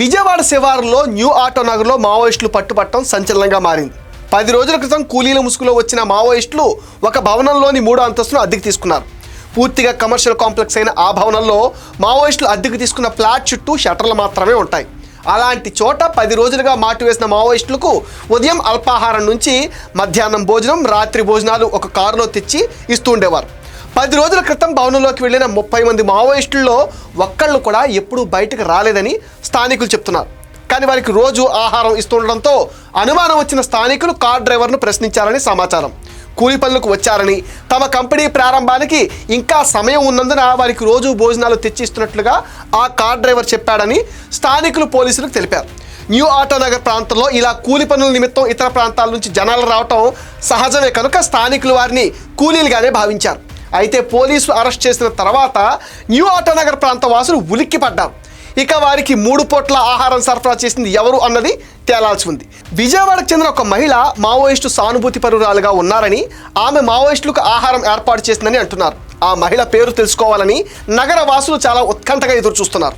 విజయవాడ శివారులో new auto నగర్లో మావోయిస్టులు పట్టుపట్టడం సంచలనంగా మారింది. పది రోజుల క్రితం కూలీల ముసుగులో వచ్చిన మావోయిస్టులు ఒక భవనంలోని మూడో అంతస్తును అద్దెకు తీసుకున్నారు. పూర్తిగా కమర్షియల్ కాంప్లెక్స్ అయిన ఆ భవనంలో మావోయిస్టులు అద్దెకు తీసుకున్న ఫ్లాట్ చుట్టూ షట్టర్లు మాత్రమే ఉంటాయి. అలాంటి చోట పది రోజులుగా మాటు వేసిన మావోయిస్టులకు ఉదయం అల్పాహారం నుంచి మధ్యాహ్నం భోజనం రాత్రి భోజనాలు ఒక కారులో తెచ్చి ఇస్తూ ఉండేవారు. పది రోజుల క్రితం భవనంలోకి వెళ్ళిన ముప్పై మంది మావోయిస్టుల్లో ఒక్కళ్ళు కూడా ఎప్పుడూ బయటకు రాలేదని స్థానికులు చెప్తున్నారు. కానీ వారికి రోజు ఆహారం ఇస్తుండడంతో అనుమానం వచ్చిన స్థానికులు కార్ డ్రైవర్ను ప్రశ్నించారని సమాచారం. కూలి పనులకు వచ్చారని తమ కంపెనీ ప్రారంభానికి ఇంకా సమయం ఉన్నందున వారికి రోజు భోజనాలు తెచ్చిస్తున్నట్లుగా ఆ కార్ డ్రైవర్ చెప్పాడని స్థానికులు పోలీసులకు తెలిపారు. న్యూ ఆటోనగర్ ప్రాంతంలో ఇలా కూలి పనుల నిమిత్తం ఇతర ప్రాంతాల నుంచి జనాలు రావటం సహజమే కనుక స్థానికులు వారిని కూలీలుగానే భావించారు. అయితే పోలీసులు అరెస్ట్ చేసిన తర్వాత న్యూ ఆటోనగర్ ప్రాంత వాసులు ఉలిక్కిపడ్డారు. ఇక వారికి మూడు పూట్ల ఆహారం సరఫరా చేసింది ఎవరు అన్నది తేలాల్సి ఉంది. విజయవాడకు చెందిన ఒక మహిళ మావోయిస్టు సానుభూతి పరురాలుగా ఉన్నారని ఆమె మావోయిస్టులకు ఆహారం ఏర్పాటు చేసిందని అంటున్నారు. ఆ మహిళ పేరు తెలుసుకోవాలని నగర వాసులు చాలా ఉత్కంఠగా ఎదురు చూస్తున్నారు